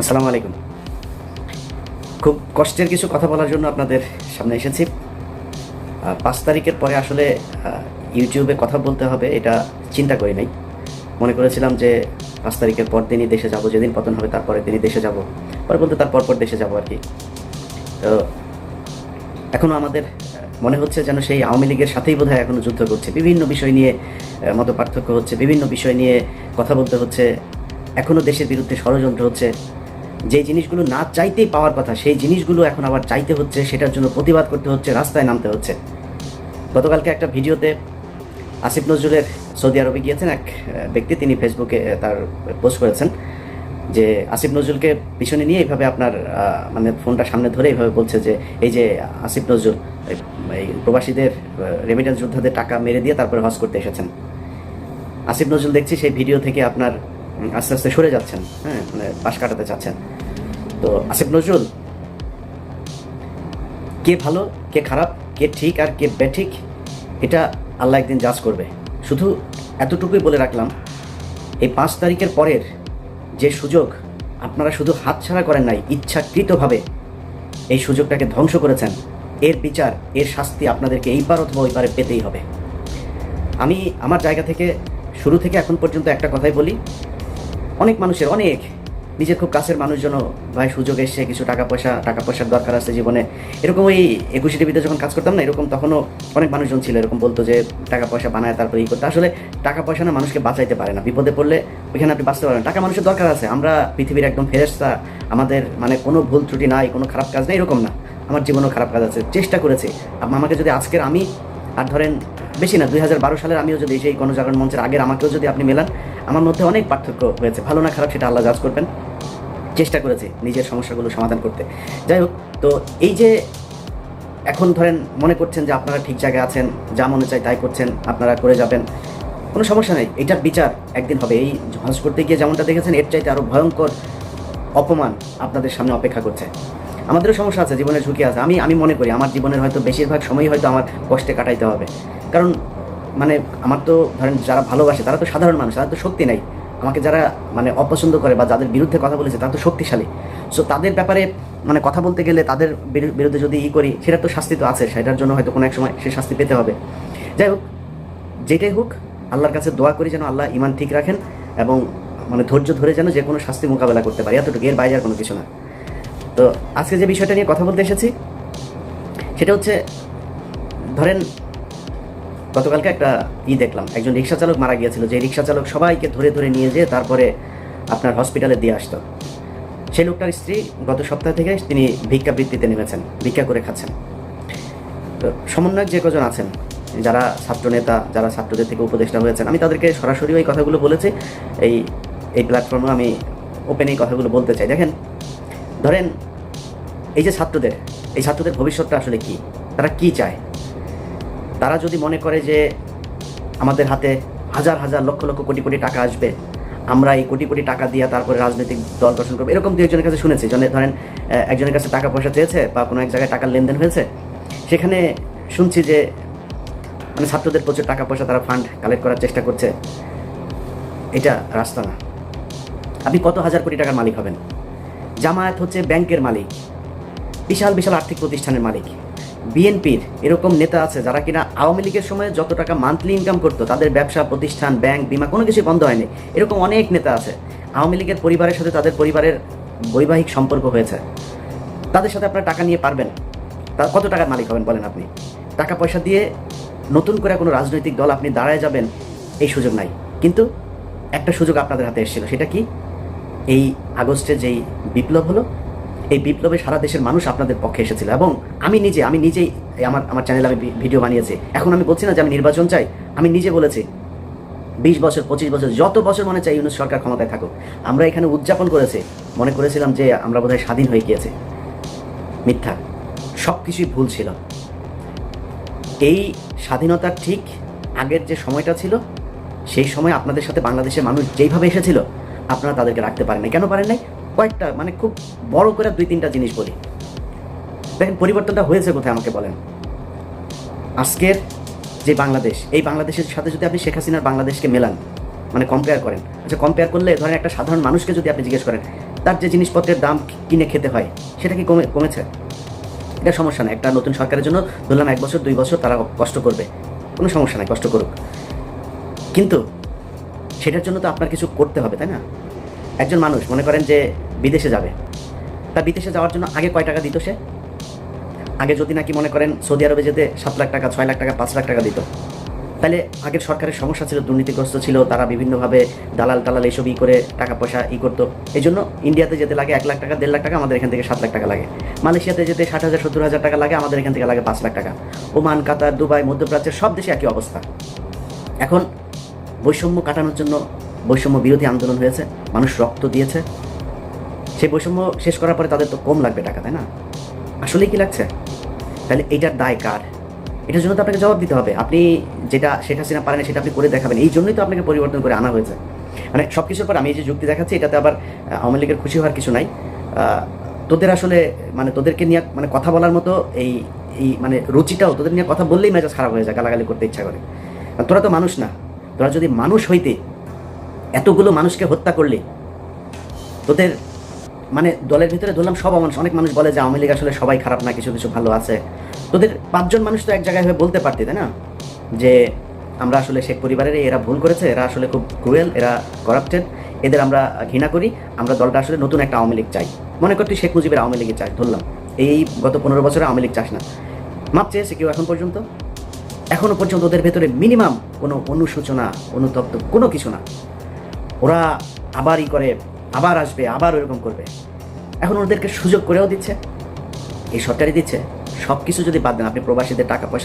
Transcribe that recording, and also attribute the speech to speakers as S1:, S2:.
S1: আসসালামু আলাইকুম। খুব কষ্টের কিছু কথা বলার জন্য আপনাদের সামনে এসেছি। পাঁচ তারিখের পরে আসলে ইউটিউবে কথা বলতে হবে, এটা চিন্তা করি নাই। মনে করেছিলাম যে পাঁচ তারিখের পর দিনই দেশে যাব, যেদিন পতন হবে তারপরে দিনই দেশে যাব। পরে বলতে তার পরপর দেশে যাব আর কি। তো এখনও আমাদের মনে হচ্ছে যেন সেই আওয়ামী লীগের সাথেই বোধহয় এখনও যুদ্ধ করছে। বিভিন্ন বিষয় নিয়ে মত পার্থক্য হচ্ছে, বিভিন্ন বিষয় নিয়ে কথা বলতে হচ্ছে। এখনও দেশের বিরুদ্ধে ষড়যন্ত্র হচ্ছে। যে জিনিসগুলো না চাইতেই পাওয়ার কথা, সেই জিনিসগুলো এখন আবার চাইতে হচ্ছে, সেটার জন্য প্রতিবাদ করতে হচ্ছে, রাস্তায় নামতে হচ্ছে। গতকালকে একটা ভিডিওতে আসিফ নজরুলের সৌদি আরবে গিয়েছেন এক ব্যক্তি, তিনি ফেসবুকে তার পোস্ট করেছেন যে আসিফ নজরুলকে পিছনে নিয়ে এইভাবে আপনার মানে ফোনটা সামনে ধরে এইভাবে বলছে যে, এই যে আসিফ নজরুল, এই- প্রবাসীদের রেমিটেন্স যোদ্ধাদের টাকা মেরে দিয়ে তারপরে হজ করতে এসেছেন। আসিফ নজরুল দেখছি সেই ভিডিও থেকে আপনার আস্তে আস্তে সরে যাচ্ছেন হ্যাঁ মানে পাশ কাটাতে চাচ্ছেন। তো আসিফ নজরুল, কে ভালো, কে খারাপ, কে ঠিক আর কে বেঠিক, এটা আল্লাহ একদিন জাজ করবে। শুধু এতটুকুই বলে রাখলাম, এই পাঁচ তারিখের পরের যে সুযোগ আপনারা শুধু হাতছাড়া করেন নাই, ইচ্ছাকৃতভাবে এই সুযোগটাকে ধ্বংস করেছেন, এর বিচার, এর শাস্তি আপনাদেরকে এইবার অথবা ওইবারে পেতেই হবে। আমি আমার জায়গা থেকে, শুরু থেকে এখন পর্যন্ত একটা কথাই বলি, অনেক মানুষের, অনেক নিজের খুব কাছের মানুষজন ভাই সুযোগ এসছে কিছু টাকা পয়সা, টাকা পয়সার দরকার আছে জীবনে। এরকম ওই একুশে টিভিতে যখন কাজ করতাম না, এরকম তখনও অনেক মানুষজন ছিল, এরকম বলতো যে টাকা পয়সা বানায়, তারপরে ই করতে। আসলে টাকা পয়সা না মানুষকে বাঁচাইতে পারে না। বিপদে পড়লে ওইখানে আপনি বাঁচতে পারেন টাকা মানুষের দরকার আছে। আমরা পৃথিবীর একদম ফেরেস্তা আমাদের মানে কোনো ভুল ত্রুটি নাই, কোনো খারাপ কাজ নেই, এরকম না। আমার জীবনেও খারাপ কাজ আছে। চেষ্টা করেছি। আমাকে যদি আজকের আমি, আর ধরেন বেশি না, দুই হাজার বারো সালের আমিও যদি সেই গণজাগরণ মঞ্চের আগের আমাকেও যদি আপনি মেলান, আমার মধ্যে অনেক পার্থক্য হয়েছে। ভালো না খারাপ সেটা আল্লাহ জাজ করবেন। চেষ্টা করেছে নিজের সমস্যাগুলো সমাধান করতে। যাই হোক, তো এই যে এখন ধরেন মনে করছেন যে আপনারা ঠিক জায়গায় আছেন, যা মনে চায় তাই করছেন, আপনারা করে যাবেন, কোনো সমস্যা নেই। এটার বিচার একদিন হবে। এই হজ করতে গিয়ে যেমনটা দেখেছেন, এর চাইতে আরও ভয়ঙ্কর অপমান আপনাদের সামনে অপেক্ষা করছে। আমাদেরও সমস্যা আছে, জীবনের ঝুঁকি আছে। আমি আমি মনে করি আমার জীবনের হয়তো বেশিরভাগ সময়ই হয়তো আমার কষ্টে কাটাইতে হবে। কারণ মানে আমার তো ধরেন যারা ভালোবাসে তারা তো সাধারণ মানুষ তারা তো শক্তি নাই। আমাকে যারা মানে অপছন্দ করে বা যাদের বিরুদ্ধে কথা বলেছে, তারা তো শক্তিশালী। সো তাদের ব্যাপারে মানে কথা বলতে গেলে তাদের বিরু- বিরুদ্ধে যদি ই করি, সেটা তো শাস্তি তো আছে, সেটার জন্য হয়তো কোনো এক সময় সে শাস্তি পেতে হবে। যাই হোক, যেটাই হোক, আল্লাহর কাছে দোয়া করি যেন আল্লাহ ইমান ঠিক রাখেন এবং মানে ধৈর্য ধরে যেন যে কোনো শাস্তি মোকাবেলা করতে পারি, এতটুকু। এর বাইরে আর কোনো কিছু না। তো, আজকে যে বিষয়টা নিয়ে কথা বলতে এসেছি, সেটা হচ্ছে, ধরেন গতকালকে একটা ই দেখলাম, একজন রিক্সা চালক মারা গিয়েছিল, যে রিক্সা চালক সবাইকে ধরে ধরে নিয়ে যেয়ে তারপরে আপনার হসপিটালে দিয়ে আসতো। সেই লোকটার স্ত্রী গত সপ্তাহ থেকে তিনি ভিক্ষাবৃত্তিতে নেমেছেন, ভিক্ষা করে খাচ্ছেন। তো সমন্বয়ক যে কজন আছেন, যারা ছাত্রনেতা যারা ছাত্রদের থেকে উপদেষ্টা হয়েছেন, আমি তাদেরকে সরাসরি ওই কথাগুলো বলেছি। এই এই প্ল্যাটফর্মে আমি ওপেন এই কথাগুলো বলতে চাই। দেখেন, ধরেন এই যে ছাত্রদের, এই ছাত্রদের ভবিষ্যৎটা আসলে কি? তারা কি চায়? তারা যদি মনে করে যে আমাদের হাতে হাজার হাজার লক্ষ লক্ষ কোটি কোটি টাকা আসবে, আমরা এই কোটি কোটি টাকা দিয়ে তারপরে রাজনৈতিক দল গঠন করব। এরকম দু একজনের কাছে শুনেছি। জনে ধরেন একজনের কাছে টাকা পয়সা চেয়েছে বা কোনো এক জায়গায় টাকার লেনদেন হয়েছে। সেখানে শুনছি যে মানে ছাত্রদের প্রচুর টাকা পয়সা তারা ফান্ড কালেক্ট করার চেষ্টা করছে। এটা রাস্তা না। আপনি কত হাজার কোটি টাকার মালিক হবেন? জামায়াত হচ্ছে ব্যাংকের মালিক। বিশাল বিশাল আর্থিক প্রতিষ্ঠানের মালিক। বিএনপির এরকম নেতা আছে যারা কিনা আওয়ামী লীগের সময় যত টাকা মান্থলি ইনকাম করতো, তাদের ব্যবসা, প্রতিষ্ঠান ব্যাংক বিমা কোনো কিছু বন্ধ হয়নি। এরকম অনেক নেতা আছে। আওয়ামী লীগের পরিবারের সাথে তাদের পরিবারের বৈবাহিক সম্পর্ক হয়েছে। তাদের সাথে আপনারা টাকা নিয়ে পারবেন। তা কত টাকার মালিক হবেন বলেন আপনি? টাকা পয়সা দিয়ে নতুন করে কোনো রাজনৈতিক দল আপনি দাঁড়ায় যাবেন, এই সুযোগ নাই। কিন্তু একটা সুযোগ আপনাদের হাতে এসেছিল, সেটা কি? এই আগস্টে যেই বিপ্লব হলো এই বিপ্লবে সারা দেশের মানুষ আপনাদের পক্ষে এসেছিল এবং আমি নিজে, আমি নিজেই আমার আমার চ্যানেলে আমি ভিডিও বানিয়েছি। এখন আমি বলছি না যে আমি নির্বাচন চাই, আমি নিজে বলেছি, বিশ বছর, পঁচিশ বছর, যত বছর মনে চাই ইউনুস সরকার ক্ষমতায় থাকুক। আমরা এখানে উদযাপন করেছি, মনে করেছিলাম যে আমরা বোধহয় স্বাধীন হয়ে গিয়েছে। মিথ্যা সব কিছুই ভুল ছিল। এই স্বাধীনতার ঠিক আগের যে সময়টা ছিল, সেই সময় আপনাদের সাথে বাংলাদেশের মানুষ যেইভাবে এসেছিল, আপনারা তাদেরকে রাখতে পারেন নাই কেন পারেন নাই কয়েকটা মানে খুব বড় করে দুই তিনটা জিনিস বলি। দেখেন পরিবর্তনটা হয়েছে কোথায় আমাকে বলেন? আজকের যে বাংলাদেশ, এই বাংলাদেশের সাথে যদি আপনি শেখ হাসিনার বাংলাদেশকে মেলান মানে কম্পেয়ার করেন আচ্ছা কম্পেয়ার করলে ধরেন একটা সাধারণ মানুষকে যদি আপনি জিজ্ঞেস করেন, তার যে জিনিসপত্রের দাম কিনে খেতে হয়, সেটা কি কমে কমেছে? এটা সমস্যা নাই, একটা নতুন সরকারের জন্য ধরলাম এক বছর, দুই বছর তারা কষ্ট করবে, কোনো সমস্যা নাই, কষ্ট করুক। কিন্তু সেটার জন্য তো আপনার কিছু করতে হবে, তাই না? একজন মানুষ, মনে করেন যে বিদেশে যাবে। তা বিদেশে যাওয়ার জন্য আগে কয় টাকা দিত সে? আগে যদি নাকি মনে করেন সৌদি আরবে যেতে সাত লাখ টাকা, ছয় লাখ টাকা, পাঁচ লাখ টাকা দিত। তাহলে আগের সরকারের সমস্যা ছিল, দুর্নীতিগ্রস্ত ছিল, তারা বিভিন্নভাবে দালাল টালাল এইসব ই করে টাকা পয়সা ই করতো। এই জন্য ইন্ডিয়াতে যেতে লাগে এক লাখ টাকা, দেড় লাখ টাকা, আমাদের এখান থেকে সাত লাখ টাকা লাগে। মালয়েশিয়াতে যেতে ষাট হাজার, সত্তর হাজার টাকা লাগে, আমাদের এখান থেকে লাগে পাঁচ লাখ টাকা। ওমান, কাতার, দুবাই, মধ্যপ্রাচ্যের সব দেশে একই অবস্থা। এখন বৈষম্য কাটানোর জন্য বৈষম্য বিরোধী আন্দোলন হয়েছে, মানুষ রক্ত দিয়েছে। সেই বৈষম্য শেষ করার পরে তাদের তো কম লাগবে টাকা, তাই না? আসলেই কি লাগছে? তাহলে এইটার দায় কার? এটার জন্য তো আপনাকে জবাব দিতে হবে। আপনি যেটা শেখ হাসিনা পারেন, সেটা আপনি করে দেখাবেন। এই জন্যই তো আপনাকে পরিবর্তন করে আনা হয়েছে। মানে সব কিছুর পর আমি এই যে যুক্তি দেখাচ্ছি, এটাতে আবার আওয়ামী লীগের খুশি হওয়ার কিছু নাই। তোদের আসলে মানে তোদেরকে নিয়ে মানে কথা বলার মতো এই এই মানে রুচিটাও তোদের নিয়ে কথা বললেই মেজাজ খারাপ হয়ে যায়, গালাগালি করতে ইচ্ছা করে। তোরা তো মানুষ না। তোরা যদি মানুষ হইতে, এতগুলো মানুষকে হত্যা করলে, তোদের মানে দলের ভিতরে ধরলাম সব মানুষ, অনেক মানুষ বলে যে আওয়ামী লীগ আসলে সবাই খারাপ না, কিছু কিছু ভালো আছে। তোদের পাঁচজন মানুষ তো এক জায়গায় হয়ে বলতে পারতি, তাই না? যে আমরা আসলে শেখ পরিবারের এরা ভুল করেছে, এরা আসলে খুব ক্রুয়েল এরা করাপ্টেড এদের আমরা ঘৃণা করি, আমরা দলটা আসলে নতুন একটা আওয়ামী লীগ চাই। মনে কর তুই শেখ মুজিবের আওয়ামী লীগে চাই, ধরলাম। এই গত পনেরো বছরে আওয়ামী লীগ চাস না। মাপ চেয়েছে কেউ এখন পর্যন্ত? এখনও পর্যন্ত ওদের ভেতরে মিনিমাম কোনো অনুসূচনা অনুতপ্ত কোনো কিছু না। ওরা আবারই করে আবার আসবে, আবার ওরকম করবে। এখন ওদেরকে সুযোগ করেও দিচ্ছে, এই সরকারই দিচ্ছে। সব কিছু যদি বাদ দেন, আপনি প্রবাসীদের টাকা পয়সা